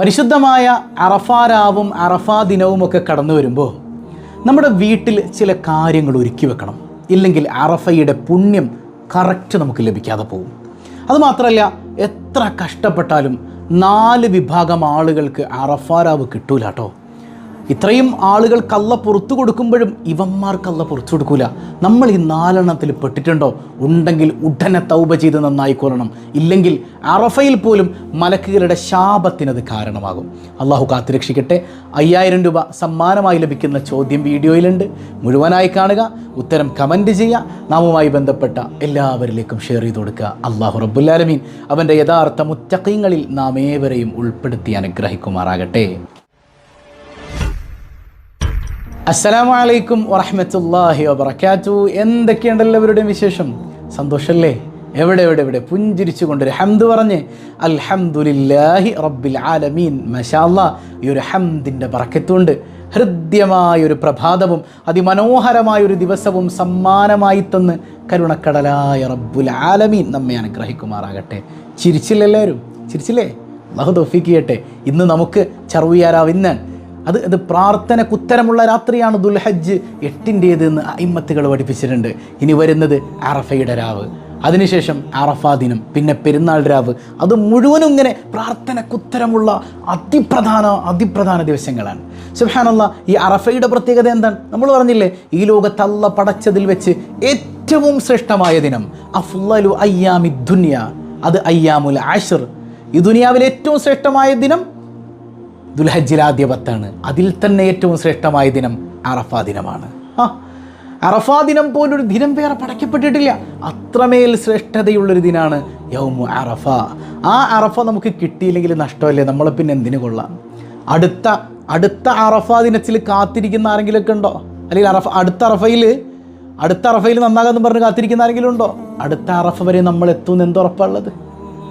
പരിശുദ്ധമായ അറഫാരാവും അറഫാ ദിനവും ഒക്കെ കടന്നു വരുമ്പോൾ നമ്മുടെ വീട്ടിൽ ചില കാര്യങ്ങൾ ഒരുക്കി വെക്കണം. ഇല്ലെങ്കിൽ അറഫയുടെ പുണ്യം കറക്റ്റ് നമുക്ക് ലഭിക്കാതെ പോകും. അതുമാത്രമല്ല എത്ര കഷ്ടപ്പെട്ടാലും നാല് വിഭാഗം ആളുകൾക്ക് അറഫാരാവ് കിട്ടൂല കേട്ടോ ഇത്രയും ആളുകൾ കള്ള പുറത്തു കൊടുക്കുമ്പോഴും ഇവന്മാർ കള്ള പുറത്തു കൊടുക്കൂല. നമ്മൾ ഈ നാലെണ്ണത്തിൽ പെട്ടിട്ടുണ്ടോ? ഉണ്ടെങ്കിൽ ഉടനെ തൗബ ചെയ്ത് നന്നായിക്കൊള്ളണം ഇല്ലെങ്കിൽ അറഫയിൽ പോലും മലക്കുകളുടെ ശാപത്തിനത് കാരണമാകും. അള്ളാഹു കാത്തുരക്ഷിക്കട്ടെ. അയ്യായിരം രൂപ സമ്മാനമായി ലഭിക്കുന്ന ചോദ്യം വീഡിയോയിലുണ്ട്. മുഴുവനായി കാണുക. ഉത്തരം കമന്റ് ചെയ്യുക. നാമുമായി ബന്ധപ്പെട്ട എല്ലാവരിലേക്കും ഷെയർ ചെയ്ത് കൊടുക്കുക. അള്ളാഹു റബ്ബുല്ലാലമീൻ അവന്റെ യഥാർത്ഥ മുത്തക്കീങ്ങളിൽ നാം ഏവരെയും ഉൾപ്പെടുത്തി അനുഗ്രഹിക്കുമാറാകട്ടെ. അസ്സലാമു അലൈക്കും വറഹമത്തല്ലാഹി വബറകാതു എന്തൊക്കെയുണ്ട് എല്ലാവരുടെയും വിശേഷം? സന്തോഷമല്ലേ എവിടെ എവിടെ എവിടെ? പുഞ്ചിരിച്ചു കൊണ്ടൊരു ഹംദ് പറഞ്ഞ് അൽഹംദുലില്ലാഹി റബ്ബിൽ ആലമീൻ. മഷാല്ല ഈ ഒരു ഹംദിന്റെ പറക്കത്തുണ്ട് ഹൃദ്യമായൊരു പ്രഭാതവും അതിമനോഹരമായൊരു ദിവസവും സമ്മാനമായി തന്ന് കരുണക്കടലായ റബ്ബുൽ ആലമീൻ നമ്മെ അനുഗ്രഹിക്കുമാറാകട്ടെ. ചിരിച്ചില്ലേ അള്ളാഹു തൗഫീക്ക് ചെയ്യട്ടെ. ഇന്ന് നമുക്ക് ചറുവിയാരാവ് അത് അത് പ്രാർത്ഥന ഉത്തരമുള്ള രാത്രിയാണ് ദുൽഹജ്ജ് എട്ടിന്റേത് എന്ന് അയിമ്മത്തുകൾ പഠിപ്പിച്ചിട്ടുണ്ട്. ഇനി വരുന്നത് അറഫയുടെ രാവ്. അതിനുശേഷം അറഫാ ദിനം പിന്നെ പെരുന്നാൾ രാവ്. അത് മുഴുവനും ഇങ്ങനെ പ്രാർത്ഥനയ്ക്ക് കുത്തരമുള്ള അതിപ്രധാന അതിപ്രധാന ദിവസങ്ങളാണ്. സുഹാനല്ല ഈ അറഫയുടെ പ്രത്യേകത എന്താണ്? നമ്മൾ പറഞ്ഞില്ലേ ഈ ലോകത്ത് അല്ല പടച്ചതിൽ വെച്ച് ഏറ്റവും ശ്രേഷ്ഠമായ ദിനം അഫ്ലലു അയ്യാമി ദുനിയ. അത് അയ്യാമുൽ ആഷിർ ഈ ദുനിയാവിലെ ഏറ്റവും ശ്രേഷ്ഠമായ ദിനം ദുൽഹജ്ജിൽ ആദ്യ പത്താണ്. അതിൽ തന്നെ ഏറ്റവും ശ്രേഷ്ഠമായ ദിനം അറഫാ ദിനമാണ്. ആ അറഫാ ദിനം പോലൊരു ദിനം വേറെ പടയ്ക്കപ്പെട്ടിട്ടില്ല. അത്രമേൽ ശ്രേഷ്ഠതയുള്ളൊരു ദിനമാണ് യൗമു അറഫ. ആ അറഫ നമുക്ക് കിട്ടിയില്ലെങ്കിൽ നഷ്ടമല്ലേ? നമ്മൾ പിന്നെ എന്തിനു കൊള്ളാം? അടുത്ത അടുത്ത അറഫാ ദിനത്തിൽ കാത്തിരിക്കുന്ന ആരെങ്കിലുമൊക്കെ ഉണ്ടോ? അല്ലെങ്കിൽ അറഫ അടുത്ത അറഫയിൽ അടുത്ത അറഫയിൽ നന്നാകാമെന്ന് പറഞ്ഞ് കാത്തിരിക്കുന്ന ആരെങ്കിലും ഉണ്ടോ? അടുത്ത അറഫ വരെ നമ്മൾ എത്തുമെന്ന് എന്തുറപ്പാണുള്ളത്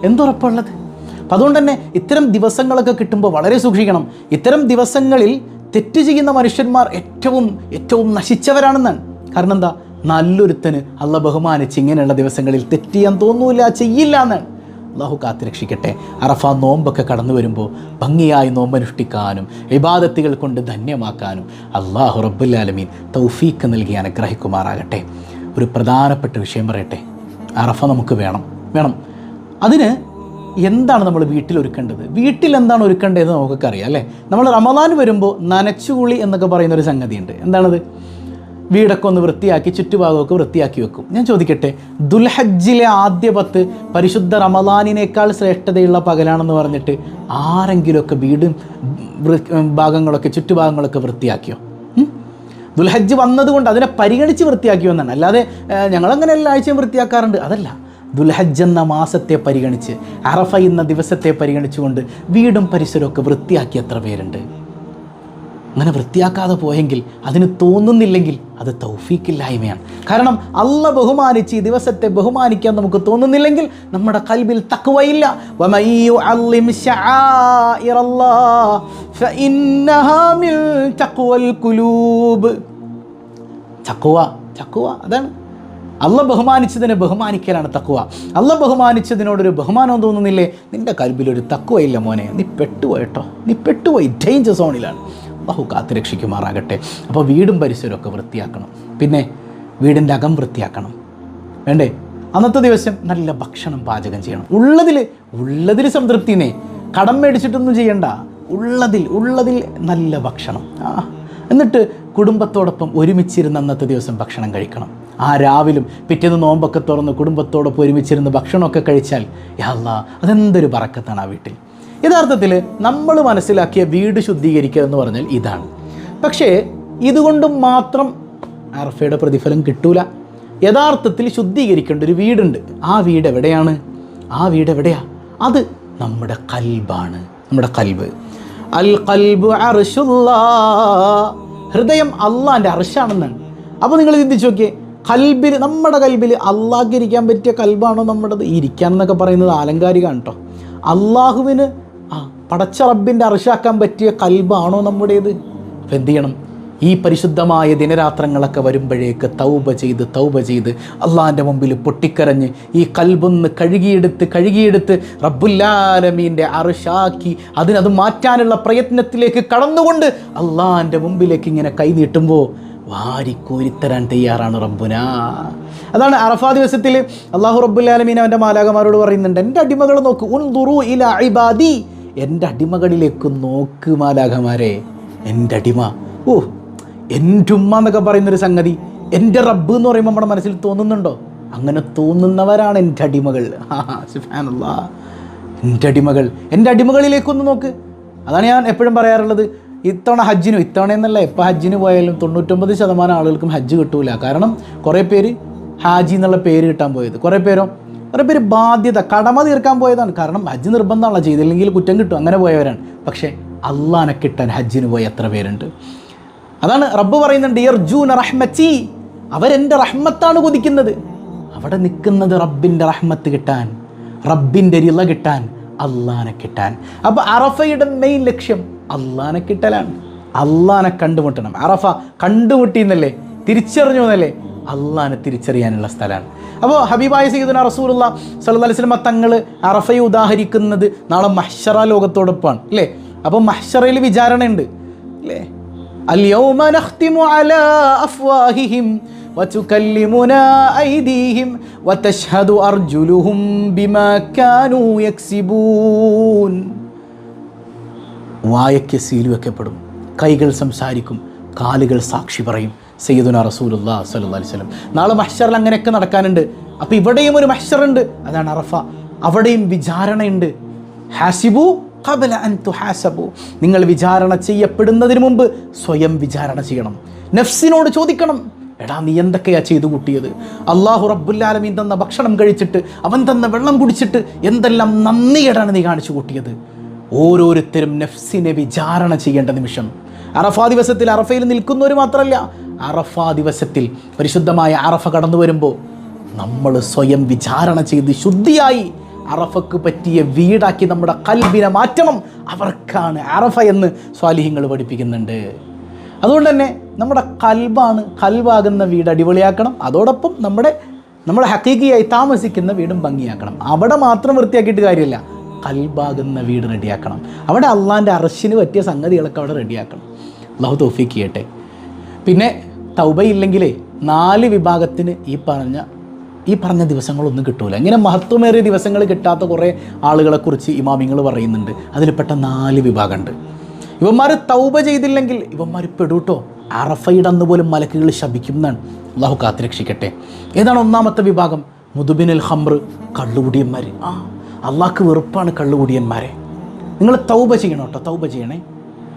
എന്തുറപ്പുള്ളത് അപ്പം അതുകൊണ്ട് തന്നെ ഇത്തരം ദിവസങ്ങളൊക്കെ കിട്ടുമ്പോൾ വളരെ സൂക്ഷിക്കണം. ഇത്തരം ദിവസങ്ങളിൽ തെറ്റ് ചെയ്യുന്ന മനുഷ്യന്മാർ ഏറ്റവും ഏറ്റവും നശിച്ചവരാണെന്നാണ് കാരണം എന്താ? നല്ലൊരുത്തന് അള്ള ബഹുമാനിച്ച് ഇങ്ങനെയുള്ള ദിവസങ്ങളിൽ തെറ്റ് ചെയ്യാൻ തോന്നൂല ചെയ്യില്ല എന്നാണ് അള്ളാഹു കാത്തുരക്ഷിക്കട്ടെ അറഫ നോമ്പൊക്കെ കടന്നു വരുമ്പോൾ ഭംഗിയായി നോമ്പനുഷ്ഠിക്കാനും ഇബാദത്തുകൾ കൊണ്ട് ധന്യമാക്കാനും അള്ളാഹു റബ്ബുല്ലാലമീൻ തൗഫീക്ക് നൽകി അനുഗ്രഹിക്കുമാറാകട്ടെ. ഒരു പ്രധാനപ്പെട്ട വിഷയം പറയട്ടെ. അറഫ നമുക്ക് വേണം വേണം. അതിന് എന്താണ് നമ്മൾ വീട്ടിൽ ഒരുക്കേണ്ടത്? വീട്ടിൽ എന്താണ് ഒരുക്കേണ്ടതെന്ന് നമുക്കൊക്കെ അറിയാം അല്ലേ? നമ്മൾ റമദാൻ വരുമ്പോൾ നനച്ചുകുളി എന്നൊക്കെ പറയുന്ന ഒരു സംഗതിയുണ്ട്. എന്താണത്? വീടൊക്കെ ഒന്ന് വൃത്തിയാക്കി ചുറ്റുഭാഗമൊക്കെ വൃത്തിയാക്കി വെക്കും. ഞാൻ ചോദിക്കട്ടെ ദുൽഹജ്ജിലെ ആദ്യ പത്ത് പരിശുദ്ധ റമദാനിനേക്കാൾ ശ്രേഷ്ഠതയുള്ള പകലാണെന്ന് പറഞ്ഞിട്ട് ആരെങ്കിലുമൊക്കെ വീടും ഭാഗങ്ങളൊക്കെ ചുറ്റുഭാഗങ്ങളൊക്കെ വൃത്തിയാക്കിയോ? ദുൽഹജ്ജ് വന്നതുകൊണ്ട് അതിനെ പരിഗണിച്ച് വൃത്തിയാക്കിയോ എന്നാണ്. അല്ലാതെ ഞങ്ങളങ്ങനെ എല്ലാ ആഴ്ചയും വൃത്തിയാക്കാറുണ്ട്. അതല്ല ദുൽഹജ് എന്ന മാസത്തെ പരിഗണിച്ച് അറഫ എന്ന ദിവസത്തെ പരിഗണിച്ചുകൊണ്ട് വീടും പരിസരമൊക്കെ വൃത്തിയാക്കി എത്ര പേരുണ്ട്? അങ്ങനെ വൃത്തിയാക്കാതെ പോയെങ്കിൽ അതിന് തോന്നുന്നില്ലെങ്കിൽ അത് തൗഫീക്കില്ലായ്മയാണ് കാരണം അല്ല ബഹുമാനിച്ച് ഈ ദിവസത്തെ ബഹുമാനിക്കാൻ നമുക്ക് തോന്നുന്നില്ലെങ്കിൽ നമ്മുടെ കൽബിൽ തക്കുവയില്ല ചക്കുവ ചക്കുവ അതാണ്. അല്ല ബഹുമാനിച്ചതിനെ ബഹുമാനിക്കലാണ് തക്കുവ അല്ല ബഹുമാനിച്ചതിനോടൊരു ബഹുമാനം തോന്നുന്നില്ലേ? നിന്റെ കൽബിലൊരു തക്കുവയില്ല മോനെ. നീ പെട്ടുപോയിട്ടോ നീ പെട്ടുപോയി. ഡേഞ്ചർ സോണിലാണ് ബഹു കാത്തുരക്ഷിക്കുമാറാകട്ടെ അപ്പോൾ വീടും പരിസരമൊക്കെ വൃത്തിയാക്കണം. പിന്നെ വീടിന്റെ അകം വൃത്തിയാക്കണം. വേണ്ടേ? അന്നത്തെ ദിവസം നല്ല ഭക്ഷണം പാചകം ചെയ്യണം. ഉള്ളതിൽ ഉള്ളതിൽ സംതൃപ്തിനെ കടം മേടിച്ചിട്ടൊന്നും ചെയ്യണ്ട. ഉള്ളതിൽ ഉള്ളതിൽ നല്ല ഭക്ഷണം. എന്നിട്ട് കുടുംബത്തോടൊപ്പം ഒരുമിച്ചിരുന്ന് അന്നത്തെ ദിവസം ഭക്ഷണം കഴിക്കണം. ആ രാവിലും പിറ്റേന്ന് നോമ്പൊക്കെ തുറന്ന് കുടുംബത്തോടൊപ്പം ഒരുമിച്ചിരുന്ന് ഭക്ഷണമൊക്കെ കഴിച്ചാൽ യാ അതെന്തൊരു പറക്കത്താണ് ആ വീട്ടിൽ? യഥാർത്ഥത്തിൽ നമ്മൾ മനസ്സിലാക്കിയ വീട് ശുദ്ധീകരിക്കുക എന്ന് പറഞ്ഞാൽ ഇതാണ്. പക്ഷേ ഇതുകൊണ്ടും മാത്രം അർഫയുടെ പ്രതിഫലം കിട്ടൂല. യഥാർത്ഥത്തിൽ ശുദ്ധീകരിക്കേണ്ട ഒരു വീടുണ്ട്. ആ വീട് എവിടെയാണ്? ആ വീട് എവിടെയാ? അത് നമ്മുടെ കൽബാണ് നമ്മുടെ കൽബ്. അൽ കൽബ് അർശുല്ലാ. ഹൃദയം അള്ളാന്റെ അർഷാണെന്നാണ് അപ്പോൾ നിങ്ങൾ ചിന്തിച്ചു നോക്കിയേ കൽബിൽ നമ്മുടെ കൽബിൽ അള്ളാഹ്ക്ക് ഇരിക്കാൻ പറ്റിയ കൽബാണോ നമ്മുടേത്? ഇരിക്കാൻ എന്നൊക്കെ പറയുന്നത് ആലങ്കാരികമാണ് കേട്ടോ അള്ളാഹുവിന് ആ പടച്ച റബ്ബിന്റെ അർഷാക്കാൻ പറ്റിയ കൽബാണോ നമ്മുടേത്? അപ്പം എന്ത് ചെയ്യണം? ഈ പരിശുദ്ധമായ ദിനരാത്രങ്ങളൊക്കെ വരുമ്പോഴേക്ക് തൗബ ചെയ്ത് തൗബ ചെയ്ത് അള്ളാഹിന്റെ മുമ്പിൽ പൊട്ടിക്കരഞ്ഞ് ഈ കൽബൊന്ന് കഴുകിയെടുത്ത് കഴുകിയെടുത്ത് റബ്ബുല്ലാലമീന്റെ അറുഷാക്കി അതിനത് മാറ്റാനുള്ള പ്രയത്നത്തിലേക്ക് കടന്നുകൊണ്ട് അള്ളാഹിന്റെ മുമ്പിലേക്ക് ഇങ്ങനെ കൈ നീട്ടുമ്പോൾ വാരിക്കോരിത്തരാൻ തയ്യാറാണ് റബ്ബുന. അതാണ് അറഫാ ദിവസത്തിൽ അള്ളാഹു റബ്ബുല്ലാലമീൻ അവന്റെ മാലാകമാരോട് പറയുന്നുണ്ട് എന്റെ അടിമകൾ നോക്ക് ഉൻദുറു ഇല ഇബാദി. എന്റെ അടിമകളിലേക്ക് നോക്ക് മാലാകമാരെ എന്റെ അടിമ. ഓ എന്റെ ഉമ്മ എന്നൊക്കെ പറയുന്നൊരു സംഗതി എന്റെ റബ്ബ് എന്ന് പറയുമ്പോൾ നമ്മുടെ മനസ്സിൽ തോന്നുന്നുണ്ടോ? അങ്ങനെ തോന്നുന്നവരാണ് എന്റെ അടിമകൾ. എന്റെ അടിമകൾ എന്റെ അടിമകളിലേക്കൊന്ന് നോക്ക്. അതാണ് ഞാൻ എപ്പോഴും പറയാറുള്ളത് ഇത്തവണ ഹജ്ജിനും ഇത്തവണ എന്നല്ല എപ്പോൾ ഹജ്ജിന് പോയാലും തൊണ്ണൂറ്റൊമ്പത് ശതമാനം ആളുകൾക്കും ഹജ്ജ് കിട്ടൂല. കാരണം കുറേ പേര് ഹാജി എന്നുള്ള പേര് കിട്ടാൻ പോയത്. കുറേ പേരോ കുറേ പേര് ബാധ്യത കടമ തീർക്കാൻ പോയതാണ്. കാരണം ഹജ്ജ് നിർബന്ധമാണല്ലോ ചെയ്തില്ലെങ്കിൽ കുറ്റം കിട്ടും. അങ്ങനെ പോയവരാണ്. പക്ഷേ അള്ളാനെ കിട്ടാൻ ഹജ്ജിന് പോയ എത്ര പേരുണ്ട്? അതാണ് റബ്ബ് പറയുന്നുണ്ട് യർജൂന റഹ്മച്ചി അവരെന്റെ റഹ്മത്താണ് കൊതിക്കുന്നത്. അവിടെ നിൽക്കുന്നത് റബ്ബിന്റെ റഹ്മത്ത് കിട്ടാൻ റബ്ബിന്റെ രിള കിട്ടാൻ അള്ളാനെ കിട്ടാൻ. അപ്പോൾ അറഫയുടെ മെയിൻ ലക്ഷ്യം അള്ളാനെ കിട്ടലാണ് അള്ളാനെ കണ്ടുമുട്ടണം അറഫ കണ്ടുമുട്ടി എന്നല്ലേ തിരിച്ചറിഞ്ഞു എന്നല്ലേ അള്ളാനെ തിരിച്ചറിയാനുള്ള സ്ഥലമാണ് അപ്പോൾ ഹബീബായ സയ്യിദുന റസൂലുള്ള സല്ലല്ലാഹു അലൈഹി വസല്ലം തങ്ങൾ അറഫയെ ഉദാഹരിക്കുന്നത് നാളെ മഹ്ഷറ ലോകത്തോടൊപ്പമാണ് അല്ലേ അപ്പോൾ മഹ്ഷറയിൽ വിചാരണയുണ്ട് അല്ലേ اليوم نختم على أفواههم وتكلمنا أيديهم وتشهد أرجلهم بما كانوا يكسبون വായയ്ക്ക് സീൽ വെക്കപ്പെടും കൈകൾ സംസാരിക്കും കാലുകൾ സാക്ഷി പറയും. സയ്യിദുന റസൂലുല്ലാ സല്ലല്ലാഹു അലൈഹി സ്വലം നാളെ മഹ്ഷറിൽ അങ്ങനെയൊക്കെ നടക്കാനുണ്ട്. അപ്പോൾ ഇവിടെയും ഒരു മഹ്ഷറുണ്ട് അതാണ് അറഫ. അവിടെയും വിചാരണയുണ്ട്. ഹാസിബു കബല അൻ തുഹാസബു. നിങ്ങൾ വിചാരണ ചെയ്യപ്പെടുന്നതിന് മുമ്പ് സ്വയം വിചാരണ ചെയ്യണം. നഫ്സിനോട് ചോദിക്കണം. എടാ നീ എന്തൊക്കെയാ ചെയ്തു കൂട്ടിയത്? അള്ളാഹു റബ്ബുല്ലാലമീൻ തന്ന ഭക്ഷണം കഴിച്ചിട്ട് അവൻ തന്ന വെള്ളം കുടിച്ചിട്ട് എന്തെല്ലാം നന്ദികേടാണ് നീ കാണിച്ചു കൂട്ടിയത്? ഓരോരുത്തരും നഫ്സിനെ വിചാരണ ചെയ്യേണ്ട നിമിഷം. അറഫാ ദിവസത്തിൽ അറഫയിൽ നിൽക്കുന്നവർ മാത്രമല്ല അറഫാ ദിവസത്തിൽ പരിശുദ്ധമായ അറഫ കടന്നു വരുമ്പോൾ നമ്മൾ സ്വയം വിചാരണ ചെയ്ത് ശുദ്ധിയായി അറഫക്ക് പറ്റിയ വീടാക്കി നമ്മുടെ കൽബിനെ മാറ്റണം. അവർക്കാണ് അറഫ എന്ന് സ്വാലിഹ്യങ്ങൾ പഠിപ്പിക്കുന്നുണ്ട്. അതുകൊണ്ട് തന്നെ നമ്മുടെ കൽബാണ് കൽവാകുന്ന വീട് അടിപൊളിയാക്കണം. അതോടൊപ്പം നമ്മുടെ നമ്മുടെ ഹക്കീക്കിയായി താമസിക്കുന്ന വീടും ഭംഗിയാക്കണം. അവിടെ മാത്രം വൃത്തിയാക്കിയിട്ട് കാര്യമില്ല. കൽബാകുന്ന വീട് റെഡിയാക്കണം. അവിടെ അള്ളാന്റെ അറശിന് പറ്റിയ സംഗതികളൊക്കെ അവിടെ റെഡിയാക്കണം. അള്ളാഹു തോഫിക്ക് ചെയ്യട്ടെ. പിന്നെ തൗബയില്ലെങ്കിലേ നാല് വിഭാഗത്തിന് ഈ പറഞ്ഞ ഈ പറഞ്ഞ ദിവസങ്ങളൊന്നും കിട്ടൂല. ഇങ്ങനെ മഹത്വമേറിയ ദിവസങ്ങൾ കിട്ടാത്ത കുറേ ആളുകളെക്കുറിച്ച് ഇമാമിങ്ങൾ പറയുന്നുണ്ട്. അതിൽപ്പെട്ട നാല് വിഭാഗമുണ്ട്. ഇവന്മാർ തൗബ ചെയ്തില്ലെങ്കിൽ ഇവന്മാർ പെടൂട്ടോ? അറഫയുടെ അന്ന് പോലും മലക്കുകൾ ശപിക്കുന്നതാണ്. അള്ളാഹു കാത്തുരക്ഷിക്കട്ടെ. ഏതാണ് ഒന്നാമത്തെ വിഭാഗം? മുതുബിനുൽ ഹംറ് കള്ളുകുടിയന്മാർ ആ അള്ളാഹ്ക്ക് വെറുപ്പാണ് കള്ളുകൂടിയന്മാരെ. നിങ്ങൾ തൗബ ചെയ്യണം കേട്ടോ തൗബ ചെയ്യണേ.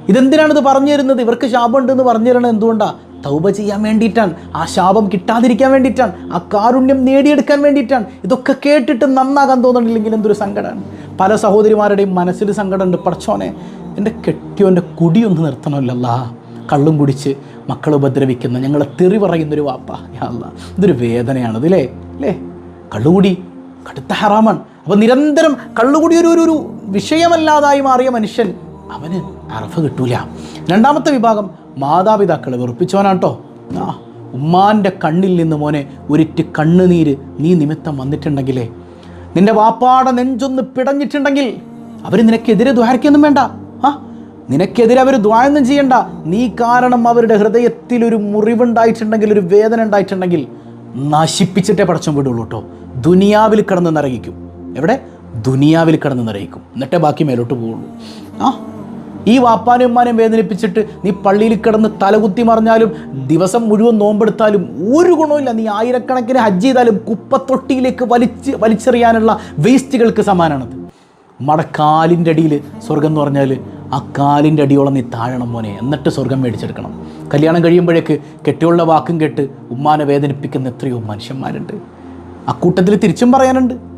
ഇതെന്തിനാണ് ഇത് പറഞ്ഞു തരുന്നത്? ഇവർക്ക് ശാപമുണ്ട് എന്ന് പറഞ്ഞു തരണത് എന്തുകൊണ്ടാണ് തൗബ ചെയ്യാൻ വേണ്ടിയിട്ടാണ്. ആ ശാപം കിട്ടാതിരിക്കാൻ വേണ്ടിയിട്ടാണ്. ആ കാരുണ്യം നേടിയെടുക്കാൻ വേണ്ടിയിട്ടാണ്. ഇതൊക്കെ കേട്ടിട്ട് നന്നാകാൻ തോന്നുന്നില്ലെങ്കിൽ എന്തൊരു സങ്കടമാണ് പല സഹോദരിമാരുടെയും മനസ്സിൽ സങ്കടമുണ്ട്. പടച്ചോനെ എന്റെ കെട്ടിയോന്റെ കുടിയൊന്ന് നിർത്തണമല്ലല്ലാ കള്ളും കുടിച്ച് മക്കൾ ഉപദ്രവിക്കുന്ന ഞങ്ങളെ തെറി പറയുന്നൊരു വാപ്പ. അല്ല അല്ലാ. ഇതൊരു വേദനയാണ്. ഇതിലേ അല്ലേ? കള്ളുകൂടി കടുത്ത ഹറാമാണ്. അപ്പോൾ നിരന്തരം കള്ളുകൂടി ഒരു ഒരു- വിഷയമല്ലാതായി മാറിയ മനുഷ്യൻ അവന് അറഫ് കിട്ടൂല. രണ്ടാമത്തെ വിഭാഗം മാതാപിതാക്കളെ വെറുപ്പിച്ചവനാട്ടോ. ആ ഉമ്മാന്റെ കണ്ണിൽ നിന്ന് മോനെ ഒരിറ്റ് കണ്ണുനീര് നീ നിമിത്തം വന്നിട്ടുണ്ടെങ്കിലേ നിന്റെ വാപ്പാടെ നെഞ്ചൊന്ന് പിടഞ്ഞിട്ടുണ്ടെങ്കിൽ അവർ നിനക്കെതിരെ ദ്വാരക്കൊന്നും വേണ്ട. ആ നിനക്കെതിരെ അവർ ദ്വായൊന്നും ചെയ്യണ്ട. നീ കാരണം അവരുടെ ഹൃദയത്തിൽ ഒരു മുറിവുണ്ടായിട്ടുണ്ടെങ്കിൽ ഒരു വേദന ഉണ്ടായിട്ടുണ്ടെങ്കിൽ നശിപ്പിച്ചിട്ടേ പടച്ചും വിടുള്ളൂ കേട്ടോ ദുനിയാവിൽ കിടന്ന് നിറയിക്കും എവിടെ? ദുനിയാവിൽ കിടന്ന് നിറയിക്കും. എന്നിട്ടേ ബാക്കി മേലോട്ട് പോവുള്ളൂ. ആ ഈ വാപ്പാനും ഉമ്മാനെയും വേദനിപ്പിച്ചിട്ട് നീ പള്ളിയിൽ കിടന്ന് തലകുത്തി മറിഞ്ഞാലും ദിവസം മുഴുവൻ നോമ്പെടുത്താലും ഒരു ഗുണമില്ല നീ ആയിരക്കണക്കിന് ഹജ്ജ് ചെയ്താലും കുപ്പത്തൊട്ടിയിലേക്ക് വലിച്ച് വലിച്ചെറിയാനുള്ള വേസ്റ്റുകൾക്ക് സമാനമാണത് നമ്മുടെ കാലിന്റെ അടിയിൽ സ്വർഗം എന്ന് പറഞ്ഞാൽ ആ കാലിന്റെ അടിയോളം നീ താഴണം മോനെ. എന്നിട്ട് സ്വർഗം മേടിച്ചെടുക്കണം. കല്യാണം കഴിയുമ്പോഴേക്ക് കെട്ടിയുള്ള വാക്കും കേട്ട് ഉമ്മാനെ വേദനിപ്പിക്കുന്ന എത്രയോ മനുഷ്യന്മാരുണ്ട്. അക്കൂട്ടത്തിൽ തിരിച്ചും പറയാനുണ്ട്.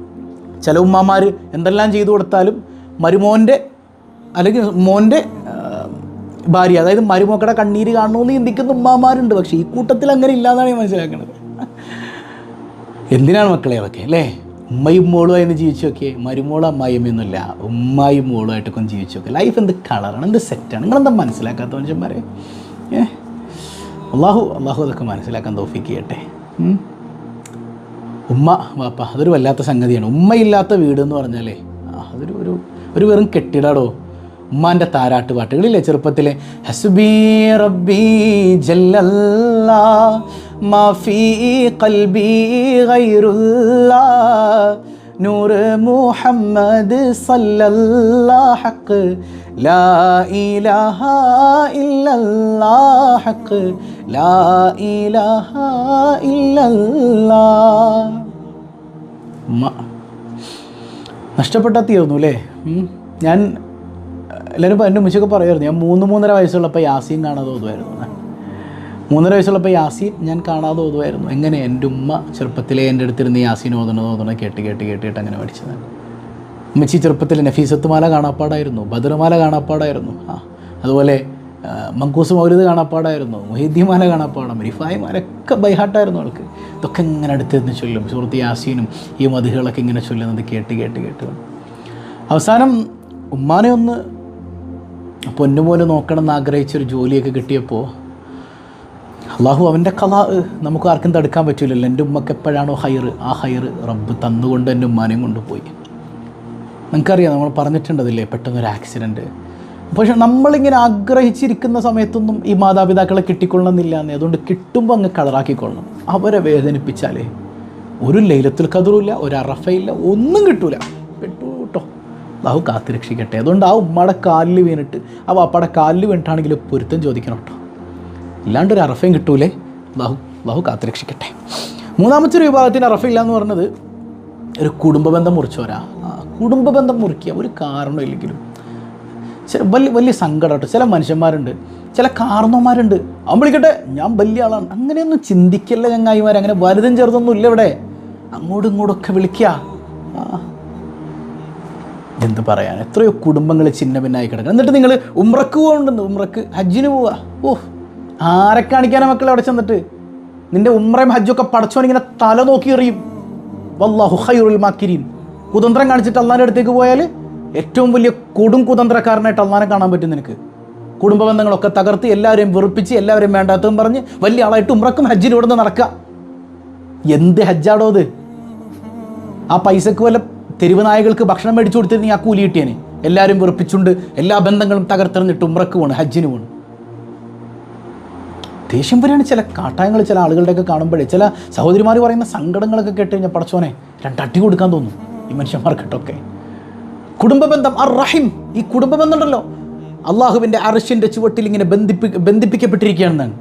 ചില ഉമ്മാമാർ എന്തെല്ലാം ചെയ്തു കൊടുത്താലും മരുമോന്റെ അല്ലെങ്കിൽ മോന്റെ ഭാര്യ അതായത് മരുമക്കളുടെ കണ്ണീര് കാണണമെന്ന് ചിന്തിക്കുന്ന ഉമ്മമാരുണ്ട്. പക്ഷേ ഈ കൂട്ടത്തിൽ അങ്ങനെ ഇല്ലാന്നാണ് ഞാൻ മനസ്സിലാക്കുന്നത്. എന്തിനാണ് മക്കളെ അതൊക്കെ അല്ലേ? ഉമ്മയും മോളുമായിരുന്നു ജീവിച്ചു നോക്കിയേ. മരുമോളും അമ്മായിയൊന്നുമില്ല ഉമ്മായും മോളുമായിട്ടൊക്കെ ഒന്ന് ജീവിച്ചു നോക്കുക ലൈഫ് എന്ത് കളറാണ് എന്ത് സെറ്റാണ് നിങ്ങളെന്താ മനസ്സിലാക്കാത്ത മനുഷ്യന്മാരെ? ഏ? അള്ളാഹു അള്ളാഹു അതൊക്കെ മനസ്സിലാക്കാൻ തോഫിക്ക് ചെയ്യട്ടെ. ഉമ്മ വാപ്പ അതൊരു വല്ലാത്ത സംഗതിയാണ്. ഉമ്മയില്ലാത്ത വീട് എന്ന് പറഞ്ഞാലേ അതൊരു ഒരു ഒരു വെറും കെട്ടിടാടോ. ഉമ്മാന്റെ താരാട്ട് പാട്ടുകളില്ലേ ചെറുപ്പത്തിലെ? ഹസ്ബി റബ്ബി ജല്ലല്ലാ മാഫീ ഖൽബി ഗൈറുല്ലാ. നൂർ മുഹമ്മദ് നഷ്ടപ്പെട്ട തീർന്നു അല്ലേ. ഞാൻ എല്ലാവരും എന്റെ മുച്ചൊക്കെ പറയുമായിരുന്നു ഞാൻ മൂന്ന് മൂന്നര വയസ്സുള്ളപ്പോൾ യാസീൻ കാണാതെ എന്ന്. മൂന്നര വയസ്സുള്ളപ്പോൾ യാസീൻ ഞാൻ കാണാതെ ഓതുമായിരുന്നു. എങ്ങനെ എന്റെ ഉമ്മ ചെറുപ്പത്തിലേ എന്റെ അടുത്തിരുന്ന് യാസീൻ ഓതണത് ഓതണത് കേട്ട് കേട്ട് കേട്ടിട്ട് അങ്ങനെ പഠിച്ചതാണ്. ഉമ്മച്ചി ചെറുപ്പത്തിൽ നഫീസത്ത് മാല കാണാപ്പാടായിരുന്നു ബദർമാല കാണാപ്പാടായിരുന്നു ആ അതുപോലെ മങ്കൂസ് മൗലിദ് കാണാപ്പാടായിരുന്നു മൊഹീദ്ദി മാല കാണാപ്പാടാം റിഫായി മാലൊക്കെ ബൈഹാട്ടായിരുന്നു ആൾക്ക് ഇതൊക്കെ ഇങ്ങനെ അടുത്തിരുന്ന് ചൊല്ലും സുഹൃത്ത് യാസീനും ഈ മതികളൊക്കെ ഇങ്ങനെ ചൊല്ലുന്നത് കേട്ട് കേട്ട് കേട്ട് അവസാനം ഉമ്മാനെ ഒന്ന് പൊന്നുപോലെ നോക്കണം എന്ന് ആഗ്രഹിച്ചൊരു ജോലിയൊക്കെ കിട്ടിയപ്പോൾ അള്ളാഹു അവന്റെ കഥ നമുക്ക് ആർക്കും തടുക്കാൻ പറ്റില്ലല്ലോ എന്റെ ഉമ്മക്ക് എപ്പോഴാണോ ഹൈർ ആ ഹൈർ റബ്ബ് തന്നുകൊണ്ട് എന്റെ ഉമ്മാനെയും കൊണ്ടുപോയി. നിങ്ങൾക്കറിയാം നമ്മൾ പറഞ്ഞിട്ടുണ്ടതില്ലേ പെട്ടെന്നൊരു ആക്സിഡന്റ് പക്ഷെ നമ്മളിങ്ങനെ ആഗ്രഹിച്ചിരിക്കുന്ന സമയത്തൊന്നും ഈ മാതാപിതാക്കളെ കിട്ടിക്കൊള്ളണമെന്നില്ല എന്നേ. അതുകൊണ്ട് കിട്ടുമ്പോൾ അങ്ങ് കളറാക്കിക്കൊള്ളണം. അവരെ വേദനിപ്പിച്ചാലേ. ഒരു ലൈലത്തിൽ കതിറില്ല ഒരു അറഫയില്ല ഒന്നും കിട്ടൂല. കിട്ടൂ കേട്ടോ അള്ളാഹു കാത്തുരക്ഷിക്കട്ടെ. അതുകൊണ്ട് ആ ഉമ്മയുടെ കാലിൽ വീണിട്ട് ആ വാപ്പയുടെ കാലിൽ വീണിട്ടാണെങ്കിൽ പൊരുത്തം ചോദിക്കണം കേട്ടോ ഇല്ലാണ്ട് ഒരു അറഫയും കിട്ടൂലേ? ബാഹു ബാഹു കാത്തുരക്ഷിക്കട്ടെ. മൂന്നാമത്തെ ഒരു വിഭാഗത്തിന് അറഫയില്ല എന്ന് പറഞ്ഞത് ഒരു കുടുംബബന്ധം മുറിച്ചവരാ. കുടുംബബന്ധം മുറിക്കുക ഒരു കാരണമില്ലെങ്കിലും ചില വലിയ വലിയ സങ്കടം കേട്ടോ. ചില മനുഷ്യന്മാരുണ്ട് ചില കാരണവന്മാരുണ്ട് അവൻ വിളിക്കട്ടെ ഞാൻ വലിയ ആളാണ്. അങ്ങനെയൊന്നും ചിന്തിക്കല്ല ചങ്ങായിമാർ അങ്ങനെ വലുതും ചെറുതൊന്നും ഇല്ല ഇവിടെ. അങ്ങോട്ടും ഇങ്ങോട്ടൊക്കെ വിളിക്കുക. എന്ത് പറയാൻ എത്രയോ കുടുംബങ്ങൾ ചിന്ന ഭിന്നായി കിടക്കണം എന്നിട്ട് നിങ്ങൾ ഉമ്രക്ക് പോകുന്നുണ്ടെന്ന് ഉമ്രക്ക് ഹജ്ജിന് പോവുക. ഓ ആരെ കാണിക്കാനാ മക്കളെ അവിടെ ചെന്നിട്ട്? നിന്റെ ഉമ്രയും ഹജ്ജൊക്കെ പടച്ചോനിങ്ങനെ തല നോക്കി എറിയും. വല്ലാഹു കുതന്ത്രം കാണിച്ചിട്ട് അള്ളാന്റെ അടുത്തേക്ക് പോയാൽ ഏറ്റവും വലിയ കൊടും കുതന്ത്രക്കാരനായിട്ട് അള്ളാനെ കാണാൻ പറ്റും നിനക്ക്. കുടുംബ ബന്ധങ്ങളൊക്കെ തകർത്ത് എല്ലാവരെയും വെറുപ്പിച്ച് എല്ലാവരെയും വേണ്ടാത്തതും പറഞ്ഞ് വലിയ ആളായിട്ട് ഉമ്രക്കും ഹജ്ജിനും നിന്ന് നടക്കുക. എന്ത് ഹജ്ജാടോ അത്? ആ പൈസക്ക് വല്ല തെരുവ് നായകൾക്ക് ഭക്ഷണം മേടിച്ചു കൊടുത്തിരുന്നെങ്കിൽ ആ കൂലി കിട്ടിയേനെ. എല്ലാവരും വെറുപ്പിച്ചുകൊണ്ട് എല്ലാ ബന്ധങ്ങളും തകർത്തെറിഞ്ഞിട്ട് ഉമ്രക്ക് പോണ് ഹജ്ജിന് പോണ്. ദേഷ്യം വരെയാണ് ചില കാട്ടായങ്ങൾ ചില ആളുകളുടെയൊക്കെ കാണുമ്പോഴേ. ചില സഹോദരിമാർ പറയുന്ന സങ്കടങ്ങളൊക്കെ കേട്ട് കഴിഞ്ഞാൽ പടച്ചോനെ രണ്ടടി കൊടുക്കാൻ തോന്നും ഈ മനുഷ്യന്മാർക്കിട്ടൊക്കെ. കുടുംബ ബന്ധം അർ റഹിം ഈ കുടുംബ ബന്ധം ഉണ്ടല്ലോ അള്ളാഹുവിന്റെ അർഷിന്റെ ചുവട്ടിൽ ഇങ്ങനെ ബന്ധിപ്പി ബന്ധിപ്പിക്കപ്പെട്ടിരിക്കുകയാണെന്നാണ്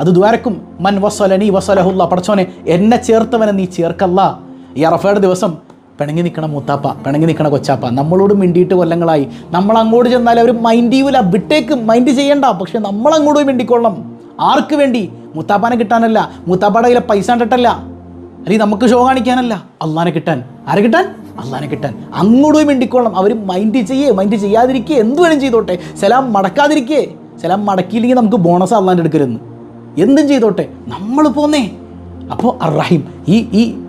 അത് ദ്വാരക്കും മൻ വസലനി വസലഹുല്ല. പടച്ചോനെ എന്നെ ചേർത്തവനെ നീ ചേർക്കല്ല. ഈ അറഫയുടെ ദിവസം പിണങ്ങി നിൽക്കണ മൂത്താപ്പ പിണങ്ങി നിൽക്കണ കൊച്ചാപ്പ. നമ്മളോട് മിണ്ടിയിട്ട് കൊല്ലങ്ങളായി. നമ്മൾ അങ്ങോട്ട് ചെന്നാൽ അവർ മൈൻഡ് ചെയ്യൂല വിട്ടേക്ക് മൈൻഡ് ചെയ്യണ്ട. പക്ഷെ നമ്മൾ അങ്ങോട്ട് മിണ്ടിക്കൊള്ളണം. ആർക്ക് വേണ്ടി? മുത്താപ്പാനെ കിട്ടാനല്ല. മുത്താപ്പാടെ കയ്യിലെ പൈസ കണ്ടിട്ടല്ല. അല്ലെങ്കിൽ നമുക്ക് ഷോ കാണിക്കാനല്ല. അള്ളാനെ കിട്ടാൻ. ആരെ കിട്ടാൻ? അള്ളാനെ കിട്ടാൻ. അങ്ങോട്ടും മിണ്ടിക്കോളാം അവർ മൈൻഡ് ചെയ്യേ മൈൻഡ് ചെയ്യാതിരിക്കേ. എന്ത് വേണം ചെയ്തോട്ടെ. സലാം മടക്കാതിരിക്കേ. സലാം മടക്കിയില്ലെങ്കിൽ നമുക്ക് ബോണസ് അള്ളാന്റെ എടുക്കരുന്ന് എന്തും ചെയ്തോട്ടെ. നമ്മൾ പോന്നേ. അപ്പോൾ അറഹിം ഈ ഈ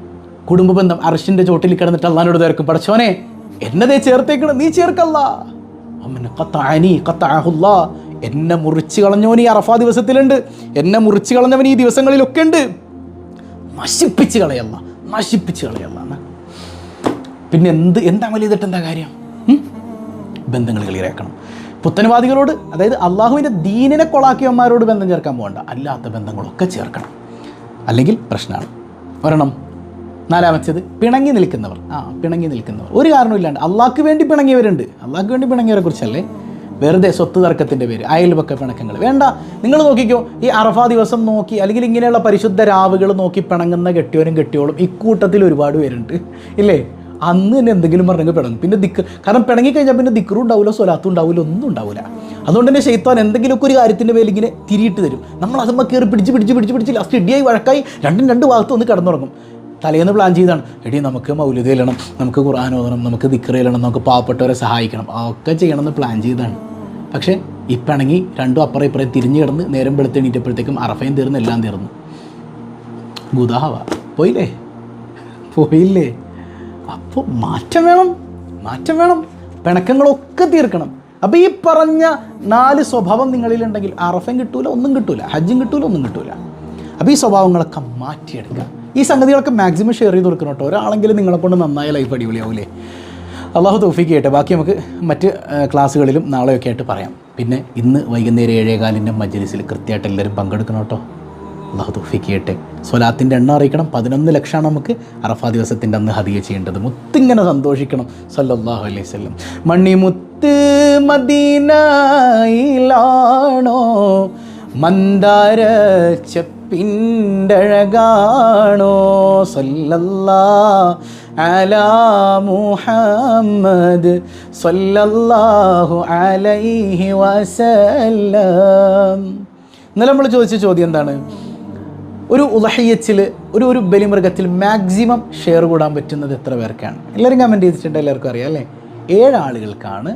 കുടുംബ ബന്ധം അർഷിന്റെ ചോട്ടിൽ കിടന്നിട്ട് അള്ളാനോട് തേർക്കും പടച്ചോനെ എന്നതേ ചേർത്തേക്കണം. നീ ചേർക്കല്ല. അമ്മനെ ഖത്താനി ഖത്താഹുല്ലാ എന്നെ മുറിച്ച് കളഞ്ഞവൻ ഈ അറഫാ ദിവസത്തിലുണ്ട്. എന്നെ മുറിച്ച് കളഞ്ഞവൻ ഈ ദിവസങ്ങളിലൊക്കെ ഉണ്ട് നശിപ്പിച്ച് കളയല്ല നശിപ്പിച്ച് കളയല്ല പിന്നെ എന്ത് എന്താ വലിയ എന്താ കാര്യം? ബന്ധങ്ങൾ കളിയാക്കണം പുത്തനവാദികളോട് അതായത് അള്ളാഹുവിന്റെ ദീനിനെ കൊളാക്കിയവന്മാരോട് ബന്ധം ചേർക്കാൻ പോകണ്ട. അല്ലാത്ത ബന്ധങ്ങളൊക്കെ ചേർക്കണം. അല്ലെങ്കിൽ പ്രശ്നമാണ്. ഒരെണ്ണം നാലാമത്തേത് പിണങ്ങി നിൽക്കുന്നവർ. ആ പിണങ്ങി നിൽക്കുന്നവർ. ഒരു കാരണമില്ലാണ്ട് അള്ളാഹ്ക്ക് വേണ്ടി പിണങ്ങിയവരുണ്ട്. അള്ളാഹ്ക്ക് വേണ്ടി പിണങ്ങിയവരെ കുറിച്ചല്ലേ വെറുതെ സ്വത്ത് തർക്കത്തിന്റെ പേര് അയൽപക്ക പിണക്കങ്ങൾ വേണ്ട നിങ്ങൾ നോക്കിക്കോ ഈ അറഫ ദിവസം നോക്കി അല്ലെങ്കിൽ ഇങ്ങനെയുള്ള പരിശുദ്ധ രാവുകൾ നോക്കി പിണങ്ങുന്ന കെട്ടിയോനും കെട്ടിയോളും ഇക്കൂട്ടത്തിൽ ഒരുപാട് പേരുണ്ട്. ഇല്ലേ? അന്ന് തന്നെ എന്തെങ്കിലും പറഞ്ഞെങ്കിൽ പിണങ്ങും. പിന്നെ ദിക്ക് കാരണം പിണങ്ങി കഴിഞ്ഞാൽ പിന്നെ ദിക്കറും ഉണ്ടാവില്ല സ്വലാത്തും ഉണ്ടാവില്ല ഒന്നും ഉണ്ടാവില്ല അതുകൊണ്ട് തന്നെ ഷെയ്ത്താൻ എന്തെങ്കിലുമൊക്കെ ഒരു കാര്യത്തിന്റെ പേരിൽ ഇങ്ങനെ തിരിയിട്ട് തരും. നമ്മൾ അതുമ്പോൾ കയറി പിടിച്ച് പിടിച്ച് പിടിച്ച് പിടിച്ച് ലാസ്റ്റ് ഇടിയായി വഴക്കായി രണ്ടും രണ്ട് ഭാഗത്ത് ഒന്ന് കിടന്നുറങ്ങും. തലേന്ന് പ്ലാൻ ചെയ്താണ് എടി നമുക്ക് മൗലിത എല്ലണം നമുക്ക് ഖുർആൻ ഓതണം നമുക്ക് എല്ലണം നമുക്ക് പാവപ്പെട്ടവരെ സഹായിക്കണം ഒക്കെ ചെയ്യണമെന്ന് പ്ലാൻ ചെയ്താണ് പക്ഷേ ഇപ്പണങ്ങി രണ്ടും അപ്പുറം ഇപ്പുറം തിരിഞ്ഞു കിടന്ന് നേരം വെളുത്തെണീറ്റപ്പോഴത്തേക്കും അറഫയും തീർന്ന് എല്ലാം തീർന്നു. ഗുദാവ പോയില്ലേ? പോയില്ലേ? അപ്പോൾ മാറ്റം വേണം മാറ്റം വേണം. പിണക്കങ്ങളൊക്കെ തീർക്കണം. അപ്പോൾ ഈ പറഞ്ഞ നാല് സ്വഭാവം നിങ്ങളിലുണ്ടെങ്കിൽ അറഫയും കിട്ടൂല ഒന്നും കിട്ടൂല ഹജ്ജും കിട്ടൂല ഒന്നും കിട്ടൂല. അപ്പോൾ ഈ സ്വഭാവങ്ങളൊക്കെ മാറ്റിയെടുക്കുക. ഈ സംഗതികളൊക്കെ മാക്സിമം ഷെയർ ചെയ്ത് കൊടുക്കണം കേട്ടോ. ഒരാളെങ്കിലും നിങ്ങളെ കൊണ്ട് നന്നായ ലൈഫ് അടിപൊളിയാവൂലേ. അള്ളാഹു തോഫിക്ക് കേട്ടെ ബാക്കി നമുക്ക് മറ്റ് ക്ലാസ്സുകളിലും നാളെയൊക്കെ ആയിട്ട് പറയാം. പിന്നെ ഇന്ന് വൈകുന്നേരം ഏഴേകാലിന്റെ മജ്ലിസിൽ കൃത്യമായിട്ട് എല്ലാവരും പങ്കെടുക്കണം കേട്ടോ. അള്ളാഹു തോഫിക്ക് കേട്ടെ സ്വലാത്തിന്റെ എണ്ണം അറിയിക്കണം. പതിനൊന്ന് ലക്ഷമാണ് നമുക്ക് അറഫാ ദിവസത്തിന്റെ അന്ന് ഹദിയ ചെയ്യേണ്ടത്. മുത്തിങ്ങനെ സന്തോഷിക്കണം. സല്ലല്ലാഹു അലൈഹി വസല്ലം. മണിമുത്ത് മദീനയിലാണോ? മന്ദാര ചെപ്പിന്റഴകാണോ സല്ലല്ലാ അലാ മുഹമ്മദ് സല്ലല്ലാഹു അലൈഹി വസല്ലം. ഇന്നലെ നമ്മൾ ചോദിച്ച ചോദ്യം എന്താണ്? ഒരു ഉലഹയ്യച്ചിൽ ഒരു ഒരു ബലിമൃഗത്തിൽ മാക്സിമം ഷെയർ കൂടാൻ പറ്റുന്നത് എത്ര പേർക്കാണ്? എല്ലാവരും കമന്റ് ചെയ്തിട്ടുണ്ട് എല്ലാവർക്കും അറിയാം അല്ലേ? ഏഴ് ആളുകൾക്കാണ്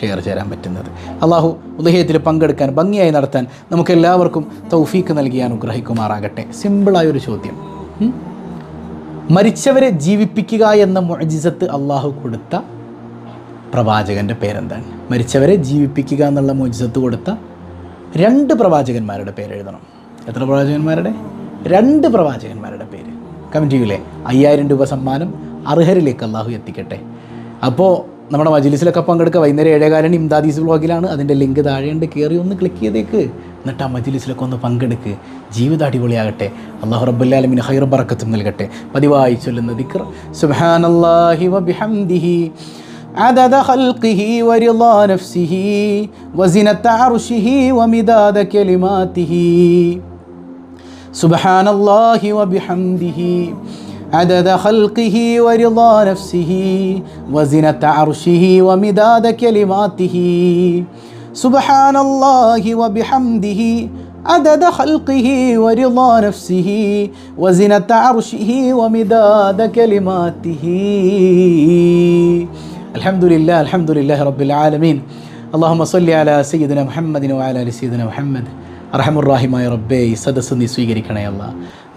ഷെയർ ചേരാൻ പറ്റുന്നത്. അള്ളാഹു ഉദയത്തിൽ പങ്കെടുക്കാൻ ഭംഗിയായി നടത്താൻ നമുക്ക് എല്ലാവർക്കും തൗഫീക്ക് നൽകി അനുഗ്രഹിക്കുമാറാകട്ടെ. സിമ്പിളായൊരു ചോദ്യം. മരിച്ചവരെ ജീവിപ്പിക്കുക എന്ന മുഅജിസത്ത് അള്ളാഹു കൊടുത്ത പ്രവാചകന്റെ പേരെന്താണ്? മരിച്ചവരെ ജീവിപ്പിക്കുക എന്നുള്ള മോജിസത്ത് കൊടുത്ത രണ്ട് പ്രവാചകന്മാരുടെ പേര് എഴുതണം. എത്ര പ്രവാചകന്മാരുടെ? രണ്ട് പ്രവാചകന്മാരുടെ പേര്. കമന്റ് ചെയ്യൂലേ അയ്യായിരം രൂപ സമ്മാനം അർഹരിലേക്ക് അള്ളാഹു എത്തിക്കട്ടെ. അപ്പോൾ നമ്മുടെ മജിലിസിലൊക്കെ പങ്കെടുക്കുക വൈകുന്നേരം ഏഴേകാലം ഇംദാദീസ് വ്ളോഗിലാണ് അതിൻ്റെ ലിങ്ക് താഴെയുണ്ട് കയറി ഒന്ന് ക്ലിക്ക് ചെയ്തേക്ക് എന്നിട്ട് ആ മജിലിസിലൊക്കെ ഒന്ന് പങ്കെടുക്ക് ജീവിതം അടിപൊളിയാകട്ടെ അള്ളാഹു റബ്ബുല്ലാലമിന് ഹൈർ ബറക്കത്തും നൽകട്ടെ പതിവായി ചൊല്ലുന്ന ദിക്ർ സുബ്ഹാനല്ലാഹി വബിഹംദിഹി عدد خلقه ورضا نفسه وزنة عرشه ومداد كلماته سبحان الله وبحمده عدد خلقه ورضا نفسه وزنة عرشه ومداد كلماته سبحان الله وبحمده عدد خلقه ورضا نفسه وزنة عرشه ومداد كلماته الحمد لله الحمد لله رب العالمين اللهم صل على سيدنا محمد وعلى ال سيدنا محمد അറഹമുറാഹിമായ റബ്ബേ ഈ സദസ്സ് നീ സ്വീകരിക്കണേ അല്ല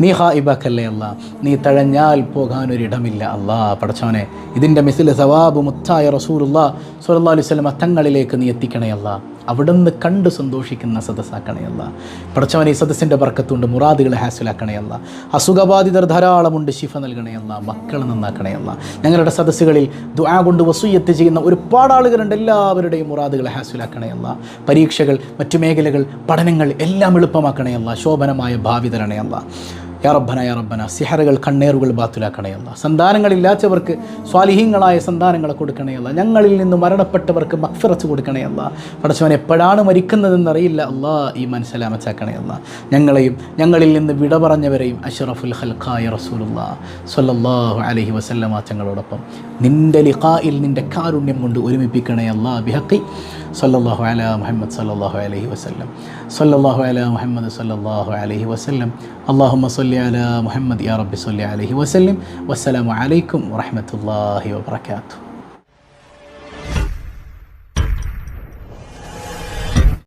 നീ ഹായിബാക്കല്ലേ അല്ല? നീ തഴഞ്ഞാൽ പോകാനൊരിടമില്ല അല്ലാ. പടച്ചോനെ ഇതിന്റെ മിസിൽ സവാബ് മുത്തായ റസൂലുള്ള സുല്ലാ അലൈഹി സ്വലമ തങ്ങളിലേക്ക് നീ എത്തിക്കണേ അല്ല. അവിടുന്ന് കണ്ട് സന്തോഷിക്കുന്ന സദസ്സാക്കണേ അല്ല. പടച്ചവനെ ഈ സദസ്സിന്റെ പറക്കത്തുകൊണ്ട് മുറാദുകളെ ഹാസിലാക്കണേ അല്ല. അസുഖബാധിതർ ധാരാളമുണ്ട് ശിഫ നൽകണേ അല്ല. മക്കളെ നന്നാക്കണേ അല്ല. ഞങ്ങളുടെ സദസ്സുകളിൽ ദുആ കൊണ്ട് വസൂയത്ത് ചെയ്യുന്ന ഒരുപാട് ആളുകളുണ്ട്. എല്ലാവരുടെയും മുറാദുകളെ ഹാസിലാക്കണേ അല്ല. പരീക്ഷകൾ മറ്റു മേഖലകൾ പഠനങ്ങൾ എല്ലാം എളുപ്പമാക്കണേ അല്ല. ശോഭനമായ ഭാവി തരണേ അല്ല യാ റബ്ബന യാ റബ്ബന സിഹറുകൾ കണ്ണേറുകൾ ബാത്തിലാക്കണയല്ല സന്താനങ്ങളില്ലാത്തവർക്ക് സ്വാലിഹീങ്ങളായ സന്താനങ്ങളെ കൊടുക്കണയല്ല ഞങ്ങളിൽ നിന്ന് മരണപ്പെട്ടവർക്ക് മക്ഫിറച്ച് കൊടുക്കണയല്ല പടച്ചവൻ എപ്പോഴാണ് മരിക്കുന്നതെന്നറിയില്ല അല്ലാ ഈ മനസ്സിലാമച്ചാക്കണയല്ല ഞങ്ങളെയും ഞങ്ങളിൽ നിന്ന് വിട പറഞ്ഞവരെയും അഷറഫുൽ ഹൽഖായ റസൂലുള്ള സൊല്ലാഹു അലഹി വസല്ലമ തങ്ങളോടൊപ്പം നിന്റെ ലിഖായിൽ നിന്റെ കാരുണ്യം കൊണ്ട് ഒരുമിപ്പിക്കണേ അള്ളാ ബിഹക്കി സല്ലല്ലാഹു അല മുഹമ്മദ് സല്ലല്ലാഹു അലഹി വസല്ലം. സല്ലല്ലാഹു അലാ മുഹമ്മദ് സല്ലല്ലാഹു അലൈഹി വസല്ലം. അല്ലാഹുമ്മ സല്ലി അലാ മുഹമ്മദ് യാ റബ്ബി സല്ലി അലൈഹി വസല്ലം. വസ്സലാമു അലൈക്കും വറഹ്മത്തുള്ളാഹി വബറകാതുഹു